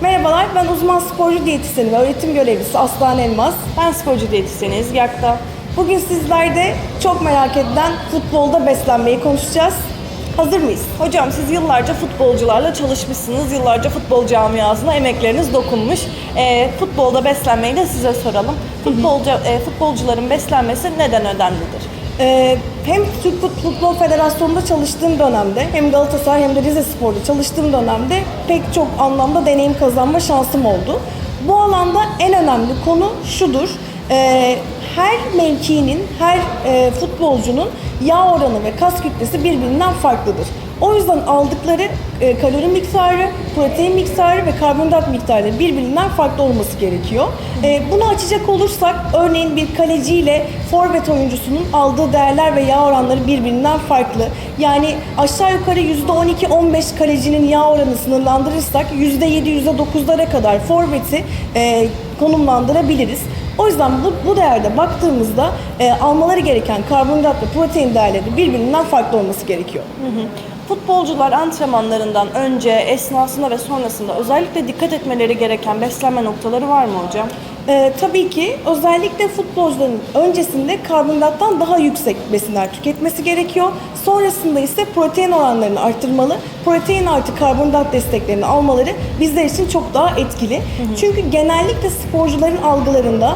Merhabalar, ben uzman sporcu diyetisyeni ve öğretim görevlisi Aslan Elmas. Ben sporcu diyetisyeniz Yakta. Bugün sizlerde çok merak edilen futbolda beslenmeyi konuşacağız. Hazır mıyız? Hocam siz yıllarca futbolcularla çalışmışsınız. Yıllarca futbol camiasına emekleriniz dokunmuş. Ee, futbolda beslenmeyi de size soralım. Futbolcu, e, futbolcuların beslenmesi neden önemlidir? Ee, hem Türk Fut- Futbol Federasyonu'nda çalıştığım dönemde hem Galatasaray hem de Rize Spor'da çalıştığım dönemde pek çok anlamda deneyim kazanma şansım oldu. Bu alanda en önemli konu şudur. Ee, her mevkinin, her e, futbolcunun yağ oranı ve kas kütlesi birbirinden farklıdır. O yüzden aldıkları e, kalori miktarı, protein miktarı ve karbonhidrat miktarı birbirinden farklı olması gerekiyor. E, bunu açacak olursak örneğin bir kaleciyle forvet oyuncusunun aldığı değerler ve yağ oranları birbirinden farklı. Yani aşağı yukarı %12-15 kalecinin yağ oranı sınırlandırırsak %7-%9'lara kadar forveti e, konumlandırabiliriz. O yüzden bu, bu değerde baktığımızda e, almaları gereken karbonhidrat ve protein değerleri birbirinden farklı olması gerekiyor. Futbolcular antrenmanlarından önce, esnasında ve sonrasında özellikle dikkat etmeleri gereken beslenme noktaları var mı hocam? Ee, tabii ki özellikle futbolcuların öncesinde karbonhidrattan daha yüksek besinler tüketmesi gerekiyor. Sonrasında ise protein oranlarını arttırmalı. Protein artı karbonhidrat desteklerini almaları bizler için çok daha etkili. Çünkü genellikle sporcuların algılarında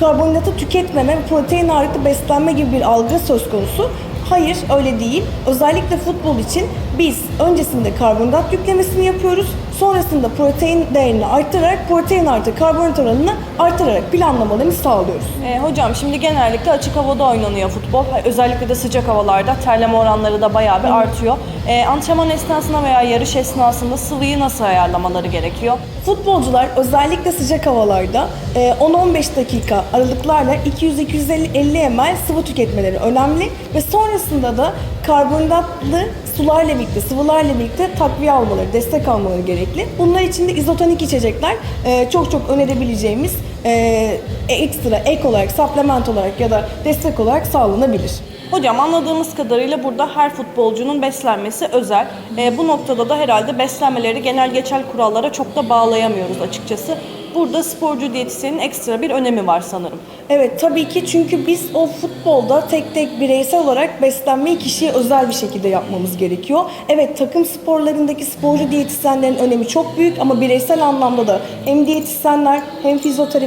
karbonhidratı tüketmeme protein ağırlıklı beslenme gibi bir algı söz konusu. Hayır öyle değil. Özellikle futbol için biz öncesinde karbonhidrat yüklemesini yapıyoruz. Sonrasında protein değerini arttırarak protein artı karbonhidrat oranını arttırarak planlamalarını sağlıyoruz. Ee, hocam şimdi genellikle açık havada oynanıyor futbol. Özellikle de sıcak havalarda terleme oranları da bayağı bir artıyor. Ee, antrenman esnasında veya yarış esnasında sıvıyı nasıl ayarlamaları gerekiyor? Futbolcular özellikle sıcak havalarda e, 10-15 dakika aralıklarla 200-250 ml sıvı tüketmeleri önemli ve sonrasında da karbonhidratlı sularla birlikte, sıvılarla birlikte takviye almaları, destek almaları gerekli. Bunlar için de izotonik içecekler e, çok çok önerebileceğimiz e, ekstra, ek olarak, supplement olarak ya da destek olarak sağlanabilir. Hocam anladığımız kadarıyla burada her futbolcunun beslenmesi özel. Ee, bu noktada da herhalde beslenmeleri genel geçer kurallara çok da bağlayamıyoruz açıkçası. Burada sporcu diyetisyenin ekstra bir önemi var sanırım. Evet tabii ki çünkü biz o futbolda tek tek bireysel olarak beslenmeyi kişiye özel bir şekilde yapmamız gerekiyor. Evet takım sporlarındaki sporcu diyetisyenlerin önemi çok büyük ama bireysel anlamda da hem diyetisyenler hem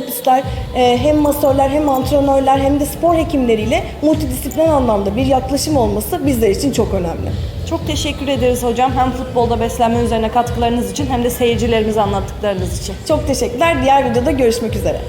fizyoterapistler e, hem masörler hem antrenörler hem de spor hekimleriyle multidisiplin anlamda bir yaklaşım olması bizler için çok önemli. Çok teşekkür ederiz hocam hem futbolda beslenme üzerine katkılarınız için hem de seyircilerimize anlattıklarınız için. Çok teşekkürler. Diğer videoda görüşmek üzere.